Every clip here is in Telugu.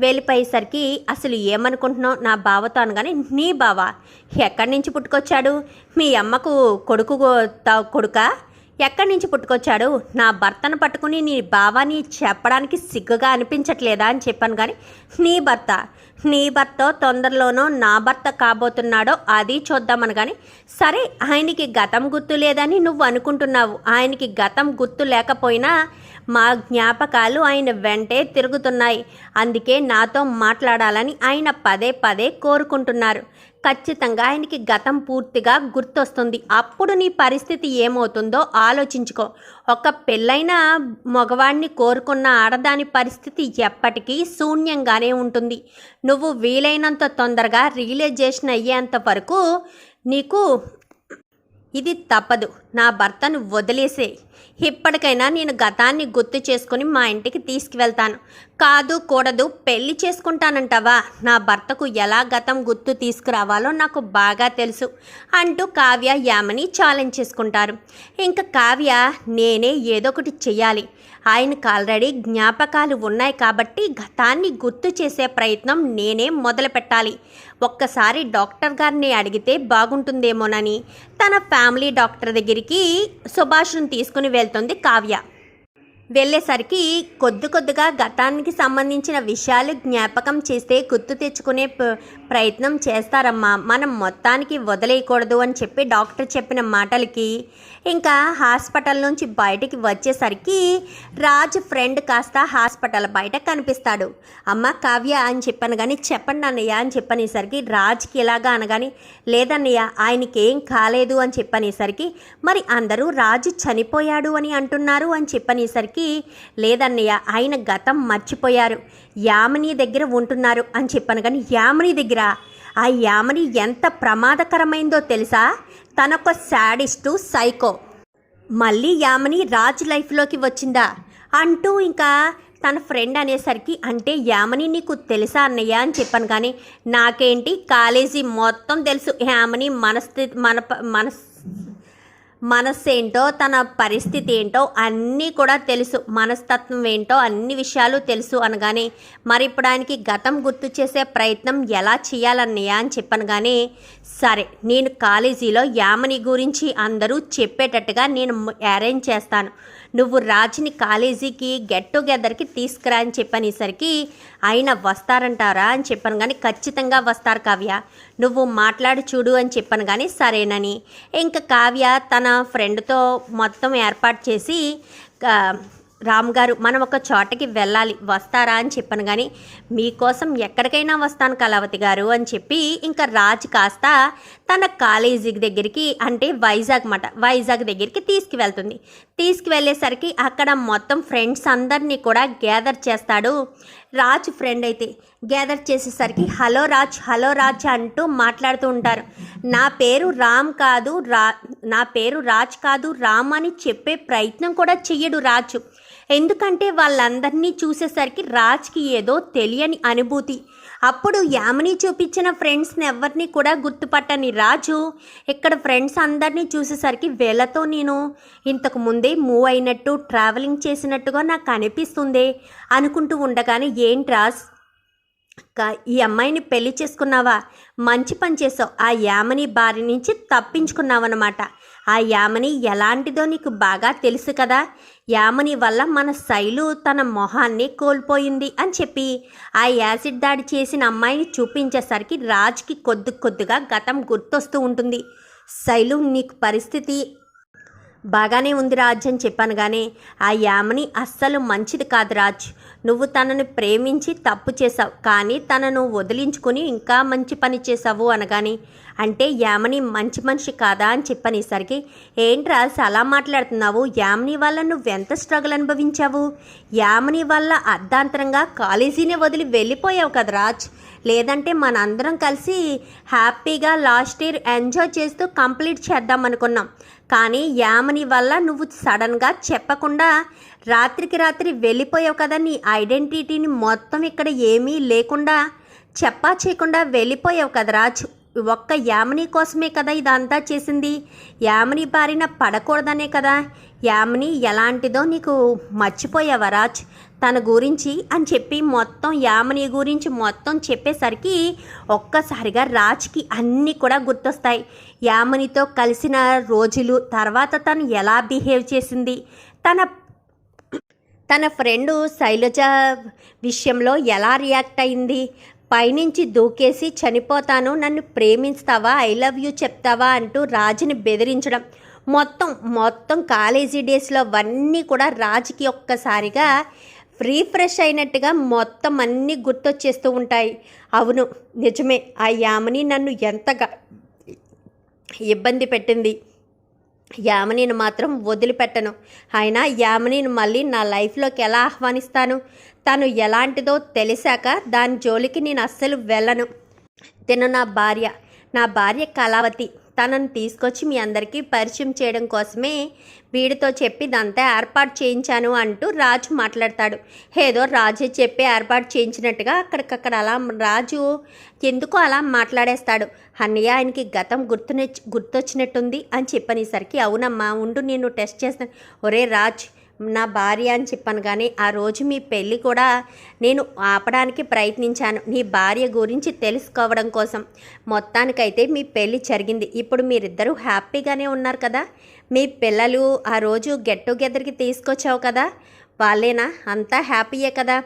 వెళ్ళిపోయేసరికి అసలు ఏమనుకుంటున్నావు? నా బావతో అనగానే నీ బావ ఎక్కడి నుంచి పుట్టుకొచ్చాడు? మీ అమ్మకు కొడుకు త- ఎక్కడి నుంచి పుట్టుకొచ్చాడు? నా భర్తను పట్టుకుని నీ బావాని చెప్పడానికి సిగ్గుగా అనిపించట్లేదా? అని చెప్పాను కానీ నీ భర్త నీ భర్త తొందరలోనో నా భర్త కాబోతున్నాడో అది చూద్దామని కానీ సరే ఆయనకి గతం గుర్తు లేదని నువ్వు అనుకుంటున్నావు. ఆయనకి గతం గుర్తు లేకపోయినా మా జ్ఞాపకాలు ఆయన వెంటే తిరుగుతున్నాయి. అందుకే నాతో మాట్లాడాలని ఆయన పదే పదే కోరుకుంటున్నారు. ఖచ్చితంగా ఆయనకి గతం పూర్తిగా గుర్తొస్తుంది. అప్పుడు నీ పరిస్థితి ఏమవుతుందో ఆలోచించుకో. ఒక పెళ్ళైన మగవాడిని కోరుకున్న ఆడదాని పరిస్థితి ఎప్పటికీ శూన్యంగానే ఉంటుంది. నువ్వు వీలైనంత తొందరగా రియలైజేషన్ అయ్యేంత వరకు నీకు ఇది తప్పదు. నా భర్తను వదిలేసే. ఇప్పటికైనా నేను గతాన్ని గుర్తు చేసుకుని మా ఇంటికి తీసుకువెళ్తాను. కాదు కూడదు పెళ్ళి చేసుకుంటానంటావా? నా భర్తకు ఎలా గతం గుర్తు తీసుకురావాలో నాకు బాగా తెలుసు అంటూ కావ్య యామని ఛాలెంజ్ చేసుకుంటారు. ఇంకా కావ్య నేనే ఏదో ఒకటి చెయ్యాలి. ఆయనకు ఆల్రెడీ జ్ఞాపకాలు ఉన్నాయి కాబట్టి గతాన్ని గుర్తు చేసే ప్రయత్నం నేనే మొదలు పెట్టాలి. ఒక్కసారి డాక్టర్ గారిని అడిగితే బాగుంటుందేమోనని తన ఫ్యామిలీ డాక్టర్ దగ్గరికి సుభాష్ను తీసుకుని వెళ్తుంది కావ్య. వెళ్ళేసరికి కొద్ది కొద్దిగా గతానికి సంబంధించిన విషయాలు జ్ఞాపకం చేస్తే గుర్తు తెచ్చుకునే ప్రయత్నం చేస్తారమ్మా. మనం మొత్తానికి వదిలేయకూడదు అని చెప్పి డాక్టర్ చెప్పిన మాటలకి ఇంకా హాస్పిటల్ నుంచి బయటికి వచ్చేసరికి రాజ్ ఫ్రెండ్ కాస్త హాస్పిటల్ బయట కనిపిస్తాడు. అమ్మ కావ్య అని చెప్పాను కానీ చెప్పండి అన్నయ్య అని చెప్పనేసరికి రాజ్కి ఇలాగా అనగాని లేదన్నయ్య ఆయనకి ఏం కాలేదు అని చెప్పనేసరికి మరి అందరూ రాజు చనిపోయాడు అని అంటున్నారు అని చెప్పనేసరికి లేదన్నయ్య ఆయన గతం మర్చిపోయారు. యామిని దగ్గర ఉంటున్నారు అని చెప్పాను కానీ యామిని దగ్గర ఆ యామిని ఎంత ప్రమాదకరమైందో తెలుసా? తనొక శాడిస్టు సైకో. మళ్ళీ యామిని రాజ్ లైఫ్లోకి వచ్చిందా? అంటూ ఇంకా తన ఫ్రెండ్ అనేసరికి అంటే యామని నీకు తెలుసా అన్నయ్య అని చెప్పాను కానీ నాకేంటి? కాలేజీ మొత్తం తెలుసు. యామని మనస్థితి మన మనస్ మనస్సు ఏంటో తన పరిస్థితి ఏంటో అన్నీ కూడా తెలుసు. మనస్తత్వం ఏంటో అన్ని విషయాలు తెలుసు అనగానే మరి ఇప్పుడు ఆయనకి గతం గుర్తు చేసే ప్రయత్నం ఎలా చేయాలన్నయ్య అని చెప్పాను కానీ సరే నేను కాలేజీలో యామని గురించి అందరూ చెప్పేటట్టుగా నేను అరేంజ్ చేస్తాను. నువ్వు రాజుని కాలేజీకి గెట్ టుగెదర్కి తీసుకురా అని చెప్పనేసరికి ఆయన వస్తారంటారా అని చెప్పాను కానీ ఖచ్చితంగా వస్తారు కావ్య. నువ్వు మాట్లాడి చూడు అని చెప్పాను కానీ సరేనని. ఇంకా కావ్య తన ఫ్రెండ్తో మొత్తం ఏర్పాటు చేసి రామ్ గారు మనం ఒక చోటకి వెళ్ళాలి వస్తారా అని చెప్పాను కానీ మీకోసం ఎక్కడికైనా వస్తాను కళావతి గారు అని చెప్పి ఇంకా రాజ్ కాస్త తన కాలేజీ దగ్గరికి అంటే వైజాగ్ మాట వైజాగ్ దగ్గరికి తీసుకువెళ్తుంది. తీసుకువెళ్ళేసరికి అక్కడ మొత్తం ఫ్రెండ్స్ అందరినీ కూడా గ్యాదర్ చేస్తాడు రాజ్ ఫ్రెండ్ అయితే. గ్యాదర్ చేసేసరికి హలో రాజ్ హలో రాజ్ అంటూ మాట్లాడుతూ ఉంటారు. నా పేరు రామ్ కాదు రా నా పేరు రాజ్ కాదు రామ్ అని చెప్పే ప్రయత్నం కూడా చెయ్యడు రాజు. ఎందుకంటే వాళ్ళందరినీ చూసేసరికి రాజ్కి ఏదో తెలియని అనుభూతి. అప్పుడు యామిని చూపించిన ఫ్రెండ్స్ని ఎవరిని కూడా గుర్తుపట్టని రాజు ఇక్కడ ఫ్రెండ్స్ అందరినీ చూసేసరికి వీళ్ళతో నేను ఇంతకు ముందే మూవ్ అయినట్టు ట్రావెలింగ్ చేసినట్టుగా నాకు అనిపిస్తుంది అనుకుంటూ ఉండగానే ఏంటి రాజ్ ఈ అమ్మాయిని పెళ్ళి చేసుకున్నావా? మంచి పని చేసావు ఆ యామని బారి నుంచి తప్పించుకున్నావన్నమాట. ఆ యామని ఎలాంటిదో నీకు బాగా తెలుసు కదా. యామని వల్ల మన శైలు తన మొహాన్ని కోల్పోయింది అని చెప్పి ఆ యాసిడ్ దాడి చేసిన అమ్మాయిని చూపించేసరికి రాజ్కి కొద్ది కొద్దిగా గతం గుర్తొస్తూ ఉంటుంది. శైలు నీకు పరిస్థితి బాగానే ఉంది రాజ్ అని చెప్పాను కానీ ఆ యామని అస్సలు మంచిది కాదు రాజ్. నువ్వు తనని ప్రేమించి తప్పు చేసావు కానీ తనను వదిలించుకుని ఇంకా మంచి పని చేసావు అనగాని అంటే యామని మంచి మనిషి కాదా అని చెప్పనేసరికి ఏంటి రాజ్ అలా మాట్లాడుతున్నావు? యామని వల్ల నువ్వెంత స్ట్రగుల్ అనుభవించావు? యామని వల్ల అర్ధాంతరంగా కాలేజీనే వదిలి వెళ్ళిపోయావు కదా రాజ్. లేదంటే మనందరం కలిసి హ్యాపీగా లాస్ట్ ఇయర్ ఎంజాయ్ చేస్తూ కంప్లీట్ చేద్దాం అనుకున్నాం. కానీ యామని వల్ల నువ్వు సడన్గా చెప్పకుండా రాత్రికి రాత్రి వెళ్ళిపోయావు కదా నీ ఐడెంటిటీని మొత్తం ఇక్కడ ఏమీ లేకుండా చెప్పా చేయకుండా వెళ్ళిపోయావు కదా రాజు. ఒక్క యామిని కోసమే కదా ఇదంతా చేసింది. యామిని బారిన పడకూడదనే కదా. యామిని ఎలాంటిదో నీకు మర్చిపోయావా రాజ్? తన గురించి అని చెప్పి మొత్తం యామిని గురించి మొత్తం చెప్పేసరికి ఒక్కసారిగా రాజ్కి అన్నీ కూడా గుర్తొస్తాయి. యామినితో కలిసిన రోజులు తర్వాత తను ఎలా బిహేవ్ చేసింది. తన తన ఫ్రెండు శైలజ విషయంలో ఎలా రియాక్ట్ అయింది. పైనుంచి దూకేసి చనిపోతాను నన్ను ప్రేమిస్తావా ఐ లవ్ యూ చెప్తావా అంటూ రాజుని బెదిరించడం. మొత్తం మొత్తం కాలేజీ డేస్లో అవన్నీ కూడా రాజుకి ఒక్కసారిగా రీఫ్రెష్ అయినట్టుగా మొత్తం అన్నీ గుర్తొచ్చేస్తూ ఉంటాయి. అవును నిజమే ఆ యామని నన్ను ఎంతగా ఇబ్బంది పెట్టింది. యామనీని మాత్రం వదిలిపెట్టను. అయినా యామనీని మళ్ళీ నా లైఫ్లోకి ఎలా ఆహ్వానిస్తాను? తను ఎలాంటిదో తెలిసాక దాని జోలికి నేను అస్సలు వెళ్ళను. తిను నా భార్య. నా భార్య కళావతి. తనను తీసుకొచ్చి మీ అందరికీ పరిచయం చేయడం కోసమే వీడితో చెప్పి దాంతో ఏర్పాటు చేయించాను అంటూ రాజు మాట్లాడతాడు. ఏదో రాజే చెప్పి ఏర్పాటు చేయించినట్టుగా అక్కడికక్కడ అలా రాజు ఎందుకో అలా మాట్లాడేస్తాడు? అన్నయ్య ఆయనకి గతం గుర్తునే గుర్తొచ్చినట్టుంది అని చెప్పనేసరికి అవునమ్మా ఉండు నేను టెస్ట్ చేస్తాను. ఒరే రాజ్ నా భార్య అని చెప్పాను కానీ ఆ రోజు మీ పెళ్ళి కూడా నేను ఆపడానికి ప్రయత్నించాను. నీ భార్య గురించి తెలుసుకోవడం కోసం. మొత్తానికైతే మీ పెళ్ళి జరిగింది. ఇప్పుడు మీరిద్దరూ హ్యాపీగానే ఉన్నారు కదా? మీ పిల్లలు ఆ రోజు గెట్ టుగెదర్కి తీసుకొచ్చావు కదా? వాళ్ళేనా? అంతా హ్యాపీయే కదా?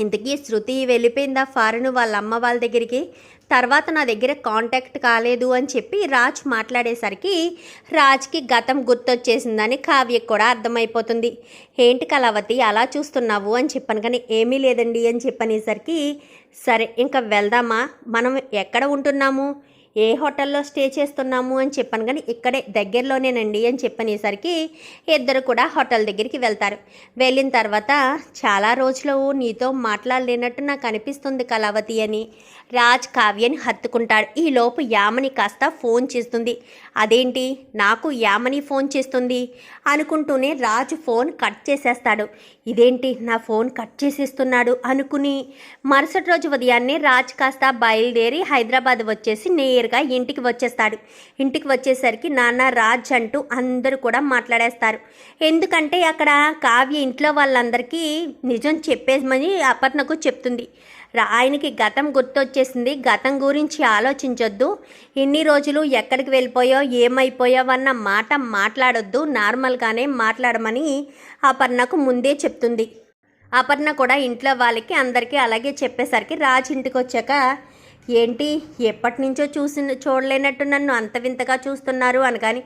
ఇంతకీ శృతి వెళ్ళిపోయిందా ఫారెన్ వాళ్ళ అమ్మ వాళ్ళ దగ్గరికి? తర్వాత నా దగ్గర కాంటాక్ట్ కాలేదు అని చెప్పి రాజ్ మాట్లాడేసరికి రాజ్కి గతం గుర్తొచ్చేసిందని కావ్యకు కూడా అర్థమైపోతుంది. ఏంటి కళావతి అలా చూస్తున్నావు అని చెప్పాను కానీ ఏమీ లేదండి అని చెప్పనేసరికి సరే ఇంకా వెళ్దామా? మనం ఎక్కడ ఉంటున్నాము? ఏ హోటల్లో స్టే చేస్తున్నాము అని చెప్పాను కానీ ఇక్కడే దగ్గరలోనేనండి అని చెప్పనేసరికి ఇద్దరు కూడా హోటల్ దగ్గరికి వెళ్తారు. వెళ్ళిన తర్వాత చాలా రోజులు నీతో మాట్లాడలేనట్టు నాకు అనిపిస్తుంది కళావతి అని. రాజ్ కావ్యని హత్తుకుంటాడు. ఈ లోపు యామని కాస్త ఫోన్ చేస్తుంది. అదేంటి? నాకు యామని ఫోన్ చేస్తుంది అనుకుంటూనే రాజు ఫోన్ కట్ చేసేస్తాడు. ఇదేంటి? నా ఫోన్ కట్ చేసేస్తున్నాడు అనుకుని మరుసటి రోజు ఉదయాన్నే రాజ్ కాస్త బయలుదేరి హైదరాబాద్ వచ్చేసి క్లియర్గా ఇంటికి వచ్చేస్తాడు. ఇంటికి వచ్చేసరికి నాన్న రాజ్ అంటూ అందరూ కూడా మాట్లాడేస్తారు. ఎందుకంటే అక్కడ కావ్య ఇంట్లో వాళ్ళందరికీ నిజం చెప్పేమని అపర్ణకు చెప్తుంది. ఆయనకి గతం గుర్తొచ్చేసింది. గతం గురించి ఆలోచించొద్దు. ఇన్ని రోజులు ఎక్కడికి వెళ్ళిపోయో ఏమైపోయావు అన్న మాట మాట్లాడొద్దు. నార్మల్గానే మాట్లాడమని అపర్ణకు ముందే చెప్తుంది. అపర్ణ కూడా ఇంట్లో వాళ్ళకి అందరికీ అలాగే చెప్పేసరికి రాజ్ ఇంటికి వచ్చాక ఏంటి? ఎప్పటి నుంచో చూసి చూడలేనట్టు నన్ను అంత వింతగా చూస్తున్నారు అనగాని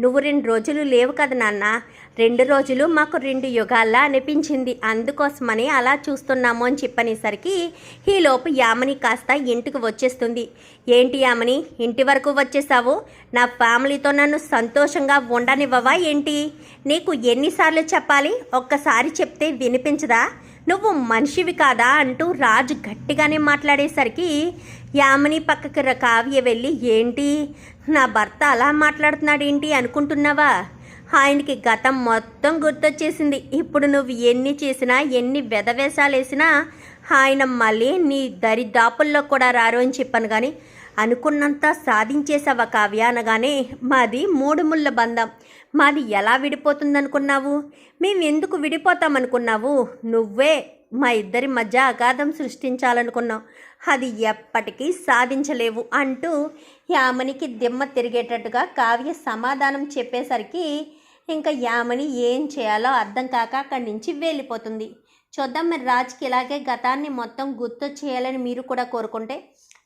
నువ్వు రెండు రోజులు లేవు కదా నాన్న. రెండు రోజులు మాకు రెండు యుగాల్లా అనిపించింది. అందుకోసమని అలా చూస్తున్నాము అని చెప్పనేసరికి ఈలోపు యామని కాస్త ఇంటికి వచ్చేస్తుంది. ఏంటి యామని? ఇంటి వరకు వచ్చేసావు? నా ఫ్యామిలీతో నన్ను సంతోషంగా ఉండనివ్వవా ఏంటి? నీకు ఎన్నిసార్లు చెప్పాలి? ఒక్కసారి చెప్తే వినిపించదా? నువ్వు మనిషివి కాదా అంటూ రాజు గట్టిగానే మాట్లాడేసరికి యామిని పక్కకి కావ్య వెళ్ళి ఏంటి? నా భర్త అలా మాట్లాడుతున్నాడు ఏంటి అనుకుంటున్నావా? ఆయనకి గతం మొత్తం గుర్తొచ్చేసింది. ఇప్పుడు నువ్వు ఎన్ని చేసినా ఎన్ని వెధవేషాలు వేసినా ఆయన మళ్ళీ నీ దరిదాపుల్లో కూడా రారు అని చెప్పాను కానీ అనుకున్నంత సాధించేసావా కావ్య అనగానే మాది మూడు ముళ్ళ బంధం. మాది ఎలా విడిపోతుందనుకున్నావు? మేము ఎందుకు విడిపోతామనుకున్నావు? నువ్వే మా ఇద్దరి మధ్య అగాధం సృష్టించాలనుకున్నావు అది ఎప్పటికీ సాధించలేవు అంటూ యామనికి దిమ్మ తిరిగేటట్టుగా కావ్య సమాధానం చెప్పేసరికి ఇంకా యామని ఏం చేయాలో అర్థం కాక అక్కడి నుంచి వెళ్ళిపోతుంది. చూద్దాం మరి రాజ్కి ఇలాగే గతాన్ని మొత్తం గుర్తు చేయాలని మీరు కూడా కోరుకుంటే